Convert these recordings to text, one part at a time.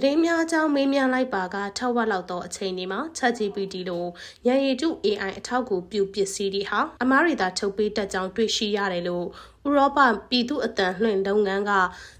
သတင်းများအကြောင်းမေးမြန်းလိုက်ပါကထက်ဝက်လောက်သောအချိန်ဒီမှာ ChatGPT လိုရန်ရည်တု AI အထောက်အကူပြုပစ္စည်းတွေဟာအမားရီသာထုတ်ပေးတတ်ကြောင်းတွေ့ရှိရတယ်လို့ဥရောပပြည်သူအတန်လွှင့်လုပ်ငန်းက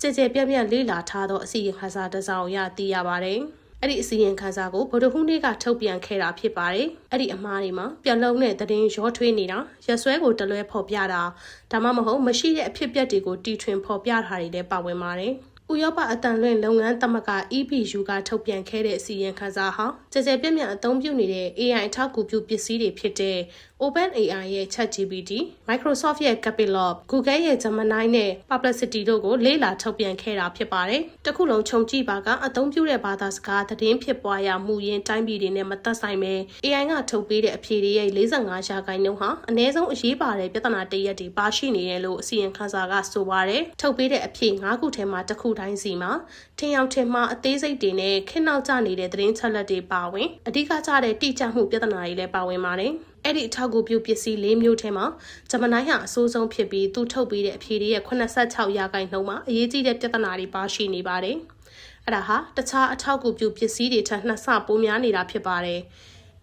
ကြည်ကြဲပြန့်ပြန့်လေ့လာထားသောအစီရင်ခံစာတစ်စောင်အရသိရပါတယ်။အဲ့ဒီအစီရင်ခံစာကိုဗုဒ္ဓဟူးနေ့ကထုတ်ပြန်ခဲ့တာဖြစ်ပါတယ်။အဲ့ဒီအမှားတွေမှာပြလုံးတဲ့သတင်းရောထွေးနေတာရက်စွဲကိုတလွဲဖော်ပြတာဒါမှမဟုတ်မရှိတဲ့အဖြစ်အပျက်တွေကိုတီထွင်ဖော်ပြတာတွေလည်းပါဝင်ပါတယ်။ ဥရောပအတန်လွင့်လုပ်ငန်းသမဂ္ဂ EBU ကထုတ်ပြန်ခဲ့တဲ့အစီရင်ခံစာဟာကြကြပြည့်ပြည့်အသုံးပြုနေတဲ့ AI အထောက်အကူပြုပစ္စည်းတွေဖြစ်တဲ့ OpenAI ရဲ့ ChatGPT, Microsoft ရဲ့ Copilot, Google ရဲ့ Gemini နဲ့ Perplexity တို့ကိုလေ့လာထုတ်ပြန်ခဲ့တာဖြစ်ပါတယ်။တခုလုံးခြုံကြည့်ပါကအသုံးပြုတဲ့ဘာသာစကားသတင်းဖြစ်ပွားရမှုရင်းတိုင်းပြည်တွေနဲ့မသက်ဆိုင်ပဲ AI ကထုတ်ပေးတဲ့အဖြေတွေရဲ့45ရာခိုင်နှုန်းဟာအနည်းဆုံးအရေးပါတဲ့ပြဿနာတစ်ရပ်တွေပါရှိနေတယ်လို့အစီရင်ခံစာကဆိုပါတယ်။ထုတ်ပေးတဲ့အဖြေ၅ခုထဲမှာတစ်ခုတိုင်းစီမှာထင်ရောက်ထင်မှားအသေးစိတ်တွေနဲ့ခင်းနောက်ကျနေတဲ့သတင်းချက်လက်တွေပါဝင်အဓိကကျတဲ့တိကျမှုပြဿနာတွေလည်းပါဝင်ပါတယ်။အဲ့ဒီအထောက်အကူပြုပစ္စည်း၄မျိုးထဲမှာဂျမနိုင်းဟာအဆိုးဆုံးဖြစ်ပြီးသူထုတ်ပေးတဲ့အဖြေတွေရဲ့86ရာခိုင်နှုန်းမှာအရေးကြီးတဲ့ပြဿနာတွေပါရှိနေပါတယ်။အဲ့ဒါဟာတခြားအထောက်အကူပြုပစ္စည်းတွေထက်နှစ်ဆပိုများနေတာဖြစ်ပါတယ်။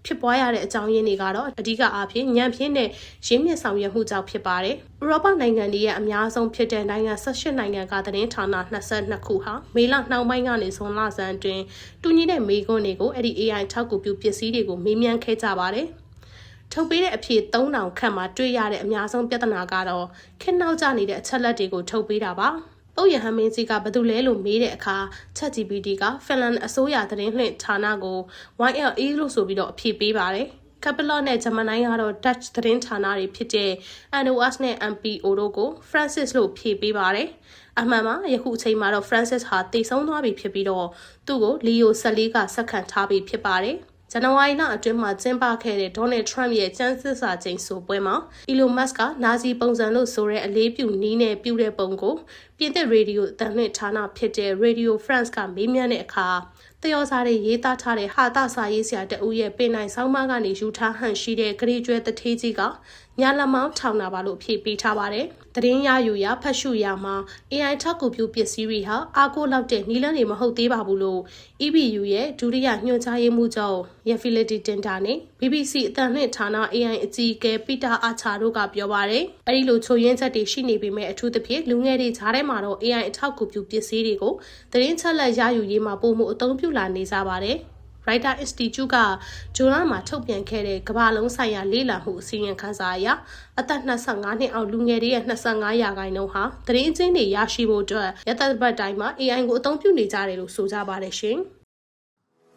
ဖြစ်ပွားရတဲ့အကြောင်းရင်းတွေကတော့အဓိကအားဖြင့်ညံပြင်းတဲ့ရင်းမြစ်ဆောင်ရွက်မှုကြောင့်ဖြစ်ပါတယ်။ဥရောပနိုင်ငံတွေရဲ့အများဆုံးဖြစ်တဲ့နိုင်ငံ18နိုင်ငံကသတင်းဌာန22ခုဟာမေလနှောင်းပိုင်းကနေဇွန်လဆန်းအတွင်းတူညီတဲ့မေခွန်းတွေကိုအဲ့ဒီ AI ထောက်ကူပြုပစ္စည်းတွေကိုမေးမြန်းခဲ့ကြပါတယ်။ထုတ်ပေးတဲ့အဖြစ်3000ခန့်မှာတွေ့ရတဲ့အများဆုံးပြဿနာကတော့ခင်းနောက်ကျနေတဲ့အချက်လက်တွေကိုထုတ်ပေးတာပါ။ ပုတ်ရဟမင်းကြီးကဘာလို့လဲလို့မေးတဲ့အခါ ChatGPT က Finland အစိုးရသတင်းလွှင့်ဌာနကို YLE လို့ဆိုပြီးတော့အဖြေပေးပါတယ်။ Capital နဲ့ Gemini ကတော့ Dutch သတင်းဌာနတွေဖြစ်တဲ့ NOS နဲ့ MPO တို့ကို Francis လို့ဖြေပေးပါတယ်။အမှန်မှာယခုအချိန်မှာတော့ Francis ဟာတည်ဆုံးသွားပြီဖြစ်ပြီးတော့သူ့ကို Leo 14ကဆက်ခံထားပြီးဖြစ်ပါတယ်။ဇန်နဝါရီလအတွင်းမှာကျင်းပခဲ့တဲ့ Donald Trump ရဲ့ကျန်းစစ်စာချိန်ဆိုပွဲမှာ Elon Musk ကနာဇီပုံစံလို့ဆိုတဲ့အလေးပြုနီးနဲ့ပြုတဲ့ပုံကို ပြင်သစ်ရေဒီယိုအသံလွှင့်ဌာနဖြစ်တဲ့ Radio France ကမေးမြန်းတဲ့အခါတယောစာတွေရေးသားထားတဲ့ဟာတာစာရေးဆရာတဦးရဲ့ပင်နိုင်ဆောင်းပါးကနေယူထားဟန်ရှိတဲ့ဂရီကျွဲတထေးကြီးကညာလမောင်းထောင်တာပါလို့ဖြေပေးထားပါတယ်။သတင်းရယူရဖတ်ရှုရမှာ AI ထောက်ကူပြုပစ္စည်းတွေဟာအားကိုးလောက်တဲ့နီလန်းတွေမဟုတ်သေးပါဘူးလို့ EBU ရဲ့ဒုတိယညွှန်ကြားရေးမှူးချုပ် Yafility Tinta နဲ့ BBC အတန်လှည့်ဌာန AI အကြီးအကဲပီတာအာချာတို့ကပြောပါတယ်။အဲဒီလိုချိုရင်းချက်တွေရှိနေပေမဲ့အထူးသဖြင့်လူငယ်တွေဈားထဲမှာတော့ AI အထောက်ကူပြုပစ္စည်းတွေကိုသတင်းချက်လက်ရယူရေးမှာပုံမှုအသုံးပြုလာနေကြပါတယ်။ Writer Institute ကဂျွန်လမှာထုတ်ပြန်ခဲ့တဲ့ကမ္ဘာလုံးဆိုင်ရာလေ့လာမှုအစီရင်ခံစာအရအသက်25နှစ်အောက်လူငယ်တွေရဲ့25ရာခိုင်နှုန်းဟာသတင်းချင်းတွေရရှိဖို့အတွက်ရသက်ပတ်တိုင်းမှာ AI ကိုအသုံးပြုနေကြတယ်လို့ဆိုကြပါတယ်ရှင်။